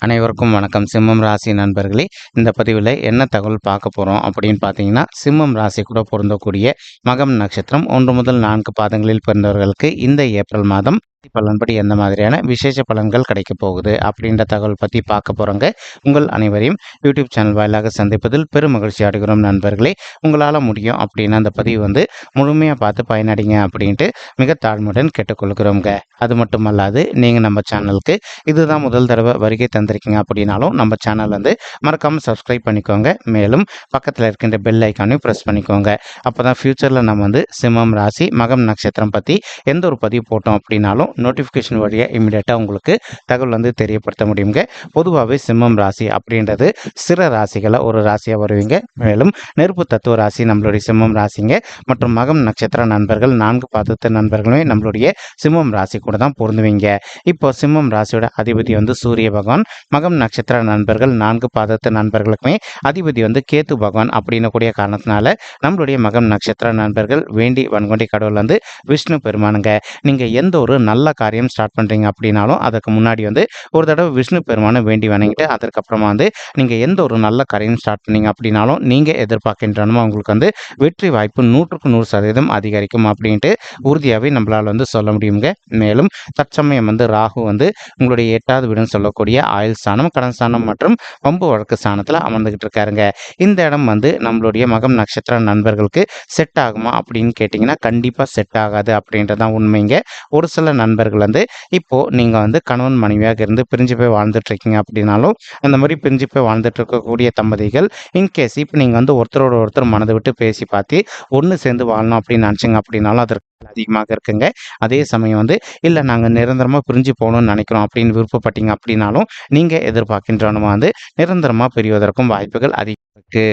அனைவருக்கும் வணக்கம். சிம்மம் ராசி நண்பர்களே இந்த பதிவில் என்ன தகவல் பார்க்க போகிறோம் அப்படின்னு பார்த்தீங்கன்னா சிம்மம் ராசி கூட பொருந்தக்கூடிய மகம் நட்சத்திரம் ஒன்று முதல் நான்கு பாதங்களில் பிறந்தவர்களுக்கு இந்த ஏப்ரல் மாதம் பலன்படி எந்த மாதிரியான விசேஷ பலன்கள் கிடைக்க போகுது அப்படின்ற தகவல் பற்றி பார்க்க போகிறோங்க உங்கள் அனைவரையும் யூடியூப் சேனல் வாயிலாக சந்திப்பதில் பெரும் மகிழ்ச்சி அடைகிறோம் நண்பர்களே. உங்களால் முடியும் அப்படின்னு அந்த பதிவு வந்து முழுமையாக பார்த்து பயனடைங்க அப்படின்ட்டு மிக தாழ்மையுடன் கேட்டுக்கொள்கிறோங்க அது மட்டும் அல்லாது நீங்கள் நம்ம சேனலுக்கு இதுதான் முதல் தடவை வருகை தந்திருக்கீங்க அப்படின்னாலும் நம்ம சேனல் வந்து மறக்காமல் சப்ஸ்கிரைப் பண்ணிக்கோங்க. மேலும் பக்கத்தில் இருக்கின்ற பெல் ஐக்கானையும் ப்ரெஸ் பண்ணிக்கோங்க. அப்போ தான் ஃப்யூச்சரில் நம்ம வந்து சிம்மம் ராசி மகம் நட்சத்திரம் பற்றி எந்த ஒரு பதிவு போட்டோம் அப்படின்னாலும் நோட்டிஃபிகேஷன் வழியாக இமீடியட்டாக உங்களுக்கு தகவல் வந்து தெரியப்படுத்த முடியுங்க. பொதுவாகவே சிம்மம் ராசி அப்படின்றது சிற ராசிகளை ஒரு ராசியாக வருவீங்க. மேலும் நெருப்பு தத்துவ ராசி நம்மளுடைய சிம்மம் ராசிங்க. மற்றும் மகம் நட்சத்திர நண்பர்கள் நான்கு பாதத்து நண்பர்களுமே நம்மளுடைய சிம்மம் ராசி கூட தான் பொருந்துவீங்க. இப்போ சிம்மம் ராசியோட அதிபதி வந்து சூரிய பகவான். மகம் நட்சத்திர நண்பர்கள் நான்கு பாதத்து நண்பர்களுக்குமே அதிபதி வந்து கேத்து பகவான் அப்படின்னு கூடிய காரணத்தினால நம்மளுடைய மகம் நட்சத்திர நண்பர்கள் வேண்டி வன்கொண்டி கடவுள் வந்து விஷ்ணு பெருமானுங்க. நீங்கள் எந்த ஒரு நல்ல நல்ல காரியம் ஸ்டார்ட் பண்ணுறீங்க அப்படின்னாலும் அதுக்கு முன்னாடி வந்து ஒரு தடவை விஷ்ணு பெருமானை வேண்டி வணங்கிட்டு அதற்கப்புறமா வந்து நீங்கள் எந்த ஒரு நல்ல காரியம் ஸ்டார்ட் பண்ணீங்க அப்படின்னாலும் நீங்கள் எதிர்பார்க்கின்றனமோ உங்களுக்கு வந்து வெற்றி வாய்ப்பு நூற்றுக்கு நூறு சதவீதம் அதிகரிக்கும் அப்படின்ட்டு உறுதியாகவே நம்மளால் வந்து சொல்ல முடியுங்க. மேலும் தற்சமயம் வந்து ராகு வந்து உங்களுடைய எட்டாவது வீடுன்னு சொல்லக்கூடிய ஆயுள் ஸ்தானம் கடன் ஸ்தானம் மற்றும் பம்பு வழக்கு ஸ்தானத்தில் அமர்ந்துகிட்டு இருக்காருங்க. இந்த இடம் வந்து நம்மளுடைய மகம் நட்சத்திர நண்பர்களுக்கு செட் ஆகுமா அப்படின்னு கேட்டிங்கன்னா கண்டிப்பாக செட் ஆகாது அப்படின்றதான் உண்மைங்க. ஒரு சில நண்பர்கள் வந்து இப்போது நீங்கள் வந்து கணவன் மனைவியாக இருந்து பிரிஞ்சு போய் வாழ்ந்துட்டு இருக்கீங்க அப்படின்னாலும் அந்த மாதிரி பிரிஞ்சு போய் வாழ்ந்துட்டு இருக்கக்கூடிய தம்பதிகள் இன்கேஸ் இப்போ நீங்கள் வந்து ஒருத்தரோட ஒருத்தர் மனதை விட்டு பேசி பார்த்து ஒன்று சேர்ந்து வாழணும் அப்படின்னு நினச்சிங்க அப்படின்னாலும் அதற்கு அதிகமாக இருக்குங்க. அதே சமயம் வந்து இல்லை நாங்கள் நிரந்தரமாக பிரிஞ்சு போகணும்னு நினைக்கிறோம் அப்படின்னு விருப்பப்பட்டீங்க அப்படின்னாலும் நீங்கள் எதிர்பார்க்கின்றனமா வந்து நிரந்தரமாக பிரிவதற்கும் வாய்ப்புகள் அதிகம் இருக்கு.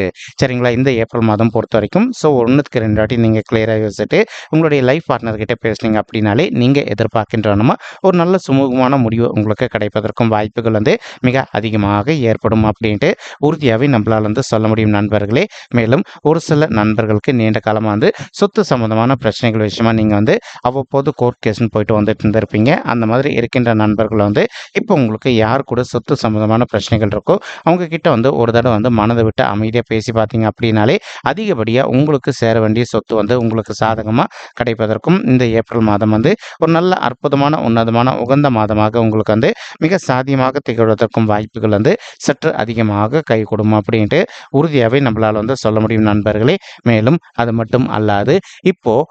சரிங்களா? இந்த ஏப்ரல் மாதம் பொறுத்த வரைக்கும் ஸோ ஒன்றுக்கு ரெண்டு வாட்டி நீங்கள் கிளியராக யோசிச்சுட்டு உங்களுடைய லைஃப் பார்ட்னர்கிட்ட பேசுனீங்க அப்படின்னாலே நீங்கள் எதிர்பார்க்கின்றனமா ஒரு நல்ல சுமூகமான முடிவு உங்களுக்கு கிடைப்பதற்கும் வாய்ப்புகள் வந்து மிக அதிகமாக ஏற்படும் அப்படின்ட்டு உறுதியாகவே நம்மளால் வந்து சொல்ல முடியும் நண்பர்களே. மேலும் ஒரு சில நண்பர்களுக்கு நீண்ட காலமாக வந்து சொத்து சம்மந்தமான பிரச்சனைகள் விஷயமா நீங்கள் வந்து அவ்வப்போது கோர்ட் கேஸ்னு போயிட்டு வந்துட்டு இருந்திருப்பீங்க. அந்த மாதிரி இருக்கின்ற நண்பர்கள் வந்து இப்போ உங்களுக்கு யார் கூட சொத்து சம்மந்தமான பிரச்சனைகள் இருக்கோ அவங்கக்கிட்ட வந்து ஒரு தடவை வந்து மனதை விட்டு அமைதியாக பேசி பார்த்தீங்க அப்படின்னாலே அதிகப்படியாக உங்களுக்கு சேர வேண்டிய சொத்து வந்து உங்களுக்கு சாதகமாக கிடைப்பதற்கும் இந்த ஏப்ரல் மாதம் வந்து ஒரு நல்ல அற்புதமான உன்னதமான உகந்த மாதமாக உங்களுக்கு வந்து மிக சாத்தியமாக திகழ்வதற்கும் வாய்ப்புகள் வந்து சற்று அதிகமாக கை கொடுக்கும் அப்படின்ட்டு உறுதியாகவே நம்மளால் வந்து சொல்ல முடியும் நண்பர்களே. மேலும் அது மட்டும் அல்லாது இப்போது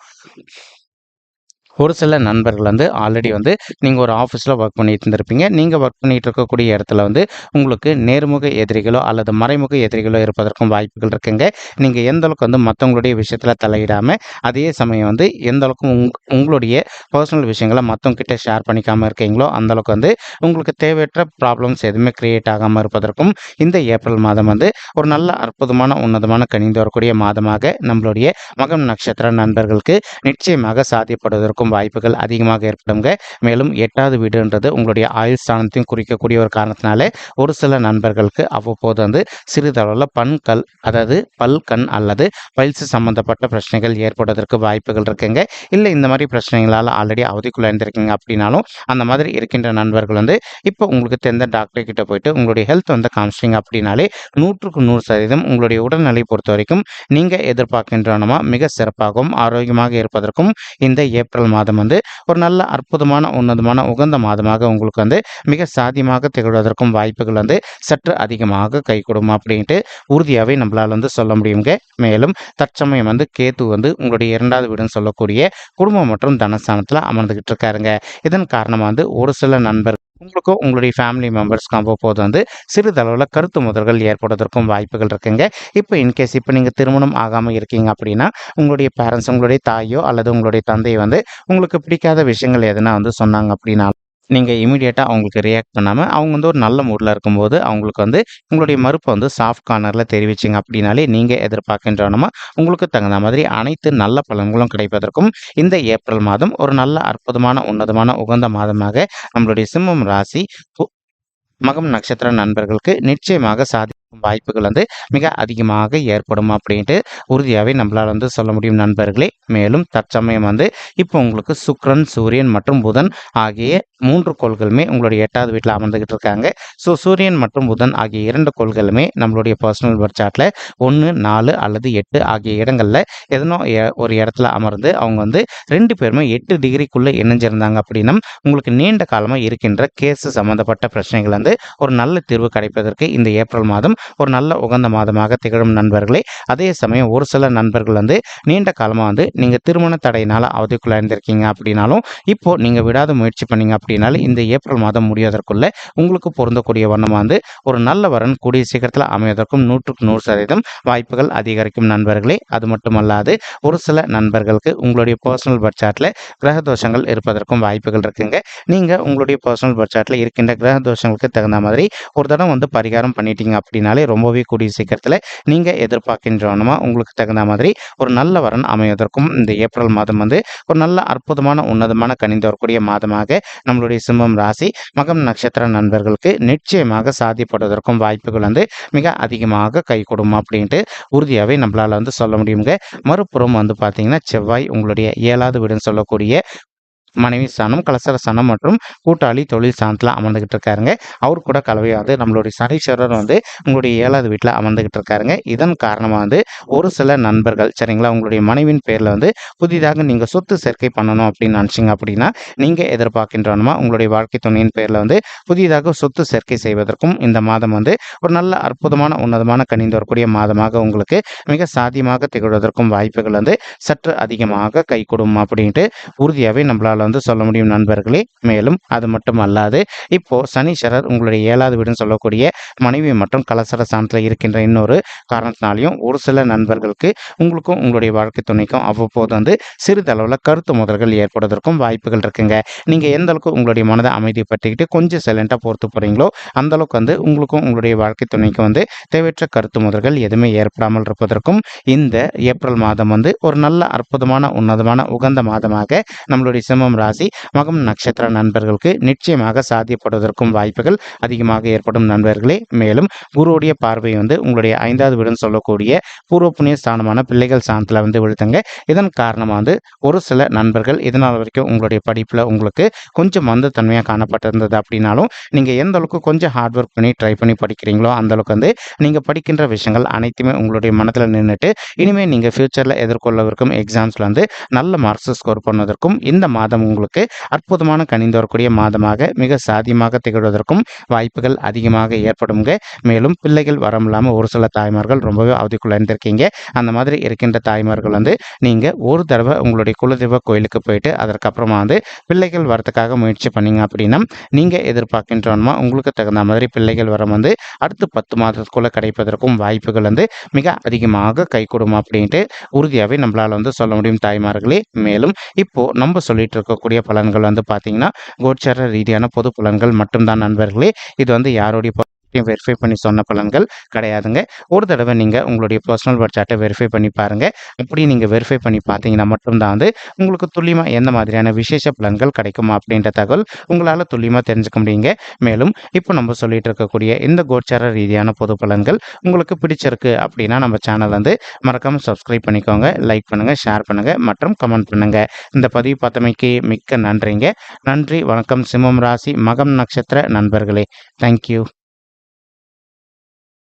ஒரு சில நண்பர்கள் வந்து ஆல்ரெடி வந்து நீங்கள் ஒரு ஆஃபீஸில் ஒர்க் பண்ணிட்டு இருந்திருப்பீங்க. நீங்கள் ஒர்க் பண்ணிட்டு இருக்கக்கூடிய இடத்துல வந்து உங்களுக்கு நேர்முக எதிரிகளோ அல்லது மறைமுக எதிரிகளோ இருப்பதற்கும் வாய்ப்புகள் இருக்குங்க. நீங்கள் எந்த அளவுக்கு வந்து மற்றவங்களுடைய விஷயத்தில் தலையிடாமல் அதே சமயம் வந்து எந்த அளவுக்கு உங் உங்களுடைய பர்சனல் விஷயங்களை மற்றவங்ககிட்ட ஷேர் பண்ணிக்காமல் இருக்கீங்களோ அந்த அளவுக்கு வந்து உங்களுக்கு தேவையற்ற ப்ராப்ளம்ஸ் எதுவுமே கிரியேட் ஆகாமல் இருப்பதற்கும் இந்த ஏப்ரல் மாதம் வந்து ஒரு நல்ல அற்புதமான உன்னதமான கணிந்து வரக்கூடிய மாதமாக நம்மளுடைய மகம் நட்சத்திர நண்பர்களுக்கு நிச்சயமாக சாத்தியப்படுவதற்கும் வாய்ப்புகள் அதிகமாக ஏற்படுங்க மேலும் எட்டாவது வீடுன்றது உங்களுடைய ஆயுள் ஸ்தானத்தையும் குறிக்கக்கூடிய ஒரு காரணத்தினாலே ஒரு சில நண்பர்களுக்கு அவ்வப்போது வந்து சிறிதளவில் பண் கல் அதாவது பல் கண் அல்லது பயிற்சி சம்பந்தப்பட்ட பிரச்சனைகள் ஏற்படுவதற்கு வாய்ப்புகள் இருக்குங்க. இல்லை இந்த மாதிரி பிரச்சனைகளால் ஆல்ரெடி அவதிக்குள்ள இருந்திருக்கீங்க அப்படின்னாலும் அந்த மாதிரி இருக்கின்ற நண்பர்கள் வந்து இப்போ உங்களுக்கு தெரிந்த டாக்டர் கிட்ட போயிட்டு உங்களுடைய ஹெல்த் வந்து காமிச்சிங்க அப்படின்னாலே நூற்றுக்கு நூறு சதவீதம் உங்களுடைய உடல்நிலை பொறுத்த வரைக்கும் நீங்கள் எதிர்பார்க்கின்றனமா மிக சிறப்பாகவும் ஆரோக்கியமாக இருப்பதற்கும் இந்த ஏப்ரல் மாதம் வந்து ஒரு நல்ல அற்புதமான உன்னதமான உகந்த மாதமாக உங்களுக்கு வந்து மிக சாத்தியமாக திகழ்வதற்கும் வாய்ப்புகள் வந்து சற்று அதிகமாக கை அப்படின்ட்டு உறுதியாகவே நம்மளால் வந்து சொல்ல முடியுங்க மேலும் தற்சமயம் வந்து கேத்து வந்து உங்களுடைய இரண்டாவது வீடுன்னு சொல்லக்கூடிய குடும்பம் மற்றும் தனஸ்தானத்தில் அமர்ந்துகிட்டு இருக்காருங்க. இதன் காரணமாக வந்து ஒரு சில நண்பர் உங்களுக்கும் உங்களுடைய ஃபேமிலி மெம்பர்ஸ்க்கும் அவ்வப்போது வந்து சிறிதளவில் கருத்து முதல்கள் ஏற்படுவதற்கும் வாய்ப்புகள் இருக்குங்க. இப்போ இன்கேஸ் இப்போ நீங்கள் திருமணம் ஆகாமல் இருக்கீங்க அப்படின்னா உங்களுடைய பேரண்ட்ஸ் உங்களுடைய தாயோ அல்லது உங்களுடைய தந்தையோ வந்து உங்களுக்கு பிடிக்காத விஷயங்கள் எதுனா வந்து சொன்னாங்க அப்படின்னா நீங்கள் இமீடியட்டாக அவங்களுக்கு ரியாக்ட் பண்ணாமல் அவங்க வந்து ஒரு நல்ல மூடில் இருக்கும்போது அவங்களுக்கு வந்து உங்களுடைய மறுப்பை வந்து சாஃப்ட் கார்னரில் தெரிவிச்சிங்க அப்படின்னாலே நீங்கள் எதிர்பார்க்கின்றனமா உங்களுக்கு தகுந்த மாதிரி அனைத்து நல்ல பலன்களும் கிடைப்பதற்கும் இந்த ஏப்ரல் மாதம் ஒரு நல்ல அற்புதமான உன்னதமான உகந்த மாதமாக நம்மளுடைய சிம்மம் ராசி மகம் நட்சத்திர நண்பர்களுக்கு நிச்சயமாக சாதிக்கும் வாய்ப்புகள் வந்து மிக அதிகமாக ஏற்படும் அப்படின்ட்டு உறுதியாகவே நம்மளால் வந்து சொல்ல முடியும் நண்பர்களே. மேலும் தற்சமயம் வந்து இப்போ உங்களுக்கு சுக்ரன் சூரியன் மற்றும் புதன் ஆகிய மூன்று கோள்களுமே உங்களுடைய எட்டாவது வீட்டில் அமர்ந்துகிட்டு இருக்காங்க. ஸோ சூரியன் மற்றும் புதன் ஆகிய இரண்டு கோள்களுமே நம்மளுடைய பர்சனல் பர்த் சார்ட்டில் ஒன்று நாலு அல்லது எட்டு ஆகிய இடங்களில் எதனோ ஒரு இடத்துல அமர்ந்து அவங்க வந்து ரெண்டு பேருமே எட்டு டிகிரிக்குள்ளே இணைஞ்சிருந்தாங்க அப்படின்னா உங்களுக்கு நீண்ட காலமாக இருக்கின்ற கேஸு சம்மந்தப்பட்ட பிரச்சனைகள் வந்து ஒரு நல்ல தீர்வு கிடைப்பதற்கு இந்த ஏப்ரல் மாதம் ஒரு நல்ல உகந்த மாதமாக திகழும் நண்பர்களே. அதே சமயம் ஒரு சில நண்பர்கள் வந்து நீண்ட காலமாக வந்து நீங்கள் திருமண தடையினால் அவதிக்குள்ளே இருந்திருக்கீங்க அப்படின்னாலும் இப்போது நீங்கள் விடாத முயற்சி பண்ணீங்க அப்படின்னாலும் இந்த ஏப்ரல் மாதம் முடிவதற்குள்ளே உங்களுக்கு பொருந்தக்கூடிய வண்ணமாக வந்து ஒரு நல்ல வரன் கூடிய சீக்கிரத்தில் அமைவதற்கும் நூற்றுக்கு நூறு சதவீதம் வாய்ப்புகள் அதிகரிக்கும் நண்பர்களே. அது மட்டுமல்லாது ஒரு சில நண்பர்களுக்கு உங்களுடைய பர்சனல் பட்சாட்டில் கிரக தோஷங்கள் இருப்பதற்கும் வாய்ப்புகள் இருக்குங்க. நீங்கள் உங்களுடைய பர்சனல் பட்சாட்டில் இருக்கின்ற கிரக தோஷங்களுக்கு தகுந்த மாதிரி ஒரு தடவை வந்து பரிகாரம் பண்ணிட்டீங்க அப்படின்னாலே ரொம்பவே கூடிய சீக்கிரத்தில் நீங்கள் எதிர்பார்க்கின்றவனுமா உங்களுக்கு தகுந்த மாதிரி ஒரு நல்ல வரன் அமைவதற்கும் இந்த ஏப்ரல் மாதம் வந்து ஒரு நல்ல அற்புதமான உன்னதமான கணிந்து வரக்கூடிய மாதமாக நம்மளுடைய சிம்மம் ராசி மகம் நட்சத்திர நண்பர்களுக்கு நிச்சயமாக சாதிப்படுவதற்கும் வாய்ப்புகள் வந்து மிக அதிகமாக கை கொடுக்கும் அப்படின்ட்டு உறுதியாகவே நம்மளால் வந்து சொல்ல முடியுங்க. மறுபுறம் வந்து பார்த்தீங்கன்னா செவ்வாய் உங்களுடைய ஏழாவது வீடுன்னு சொல்லக்கூடிய மனைவி ஸ்தானம் கலசர ஸ்தானம் மற்றும் கூட்டாளி தொழில் ஸ்தானத்தில் அமர்ந்துகிட்டு இருக்காருங்க அவர் கூட கலவையாவது நம்மளுடைய சனீஸ்வரர் வந்து உங்களுடைய ஏழாவது வீட்டில் அமர்ந்துகிட்டு இருக்காருங்க இதன் காரணமாக வந்து ஒரு சில நண்பர்கள் சரிங்களா உங்களுடைய மனைவின் பேரில் வந்து புதிதாக நீங்கள் சொத்து சேர்க்கை பண்ணணும் அப்படின்னு நினச்சிங்க அப்படின்னா நீங்கள் எதிர்பார்க்கின்றனமா உங்களுடைய வாழ்க்கை துணையின் பேரில் வந்து புதிதாக சொத்து சேர்க்கை செய்வதற்கும் இந்த மாதம் வந்து ஒரு நல்ல அற்புதமான உன்னதமான கணிந்து வரக்கூடிய மாதமாக உங்களுக்கு மிக சாத்தியமாக திகழ்வதற்கும் வாய்ப்புகள் வந்து சற்று அதிகமாக கைகூடும் அப்படின்ட்டு உறுதியாகவே நம்மளால் வந்து சொல்ல முடியும் நண்பர்களே. மேலும் அது மட்டும் அல்லாது இப்போ சனீஸ்வரர் உங்களுடைய ஏழாவது வீடுன்னு சொல்லக்கூடிய மனைவி மற்றும் கலசர ஸ்தானத்தில் இருக்கின்ற இன்னொரு காரணத்தினாலையும் ஒரு சில நண்பர்களுக்கு உங்களுக்கும் உங்களுடைய வாழ்க்கை துணைக்கும் அவ்வப்போது வந்து சிறிதளவில் கருத்து முதல்கள் ஏற்படுவதற்கும் வாய்ப்புகள் இருக்குங்க. நீங்கள் எந்த அளவுக்கு உங்களுடைய மனதை அமைதிப்படுத்திக்கிட்டு கொஞ்சம் சைலண்டாக பொறுத்து போகிறீங்களோ அந்த அளவுக்கு வந்து உங்களுக்கும் உங்களுடைய வாழ்க்கை துணைக்கும் வந்து தேவையற்ற கருத்து முதல்கள் எதுவுமே ஏற்படாமல் இருப்பதற்கும் இந்த ஏப்ரல் மாதம் வந்து ஒரு நல்ல அற்புதமான உன்னதமான உகந்த மாதமாக நம்மளுடைய சிம்மம் ராசி மகம் நட்சத்திர நண்பர்களுக்கு நிச்சயமாக சாத்தியப்படுவதற்கும் வாய்ப்புகள் அதிகமாக ஏற்படும் நண்பர்களே. மேலும் குருவுடைய பார்வை வந்து உங்களுடைய ஐந்தாவது வீடுன்னு சொல்லக்கூடிய பூர்வ புண்ணிய ஸ்தானமான பிள்ளைகள் ஸ்தானத்தில் வந்து விழுத்துங்க இதன் காரணமாக வந்து ஒரு சில நண்பர்கள் இதனால் வரைக்கும் உங்களுடைய படிப்பில் உங்களுக்கு கொஞ்சம் மந்தத்தன்மையாக காணப்பட்டிருந்தது அப்படின்னாலும் நீங்கள் எந்த அளவுக்கு கொஞ்சம் ஹார்ட் ஒர்க் பண்ணி ட்ரை பண்ணி படிக்கிறீங்களோ அந்த அளவுக்கு வந்து நீங்கள் படிக்கின்ற விஷயங்கள் அனைத்துமே உங்களுடைய மனதில் நின்றுட்டு இனிமேல் நீங்கள் ஃப்யூச்சரில் எதிர்கொள்ளவிருக்கும் எக்ஸாம்ஸில் வந்து நல்ல மார்க்ஸ் ஸ்கோர் பண்ணுவதற்கும் இந்த மாதம் உங்களுக்கு அற்புதமான கணிந்து வரக்கூடிய மாதமாக மிக சாதியமாக திகழ்வதற்கும் வாய்ப்புகள் அதிகமாக ஏற்படுங்க மேலும் பிள்ளைகள் வரமில்லாமல் ஒரு சில தாய்மார்கள் ரொம்பவே அவதிக்குள்ள இருந்திருக்கீங்க அந்த மாதிரி இருக்கின்ற தாய்மார்கள் வந்து நீங்கள் ஒரு தடவை உங்களுடைய குலதெய்வ கோயிலுக்கு போயிட்டு அதற்கப்புறமா வந்து பிள்ளைகள் வரத்துக்காக முயற்சி பண்ணீங்க அப்படின்னா நீங்கள் எதிர்பார்க்கின்றோமா உங்களுக்கு தகுந்த மாதிரி பிள்ளைகள் வரம் வந்து அடுத்து பத்து மாதத்துக்குள்ளே கிடைப்பதற்கும் வாய்ப்புகள் வந்து மிக அதிகமாக கை அப்படின்ட்டு உறுதியாகவே நம்மளால் வந்து சொல்ல முடியும் தாய்மார்களே. மேலும் இப்போது நம்ம சொல்லிட்டு இருக்கக்கூடிய பலன்கள் வந்து பார்த்தீங்கன்னா கோச்சார ரீதியான பொது பலன்கள் மட்டும்தான் நண்பர்களே. இது வந்து யாருடைய வெரிஃபை பண்ணி சொன்ன பலன்கள் கிடையாதுங்க. ஒரு தடவை நீங்கள் உங்களுடைய பர்சனல் பட்ஜெட்டை வெரிஃபை பண்ணி பாருங்கள் அப்படி நீங்கள் வெரிஃபை பண்ணி பார்த்தீங்கன்னா மட்டும்தான் வந்து உங்களுக்கு துல்லியமாக எந்த மாதிரியான விசேஷ பலன்கள் கிடைக்கும் அப்படின்ற தகவல் உங்களால் துல்லியமாக தெரிஞ்சுக்க முடியுங்க. மேலும் இப்போ நம்ம சொல்லிட்டு இருக்கக்கூடிய இந்த கோச்சார ரீதியான பொது பலன்கள் உங்களுக்கு பிடிச்சிருக்கு அப்படின்னா நம்ம சேனல் வந்து மறக்காமல் சப்ஸ்கிரைப் பண்ணிக்கோங்க லைக் பண்ணுங்கள் ஷேர் பண்ணுங்கள் மற்றும் கமெண்ட் பண்ணுங்கள் இந்த பதிவு பார்த்தமைக்கு மிக்க நன்றிங்க. நன்றி வணக்கம். சிம்மம் ராசி மகம் நட்சத்திர நண்பர்களே. தேங்க்யூ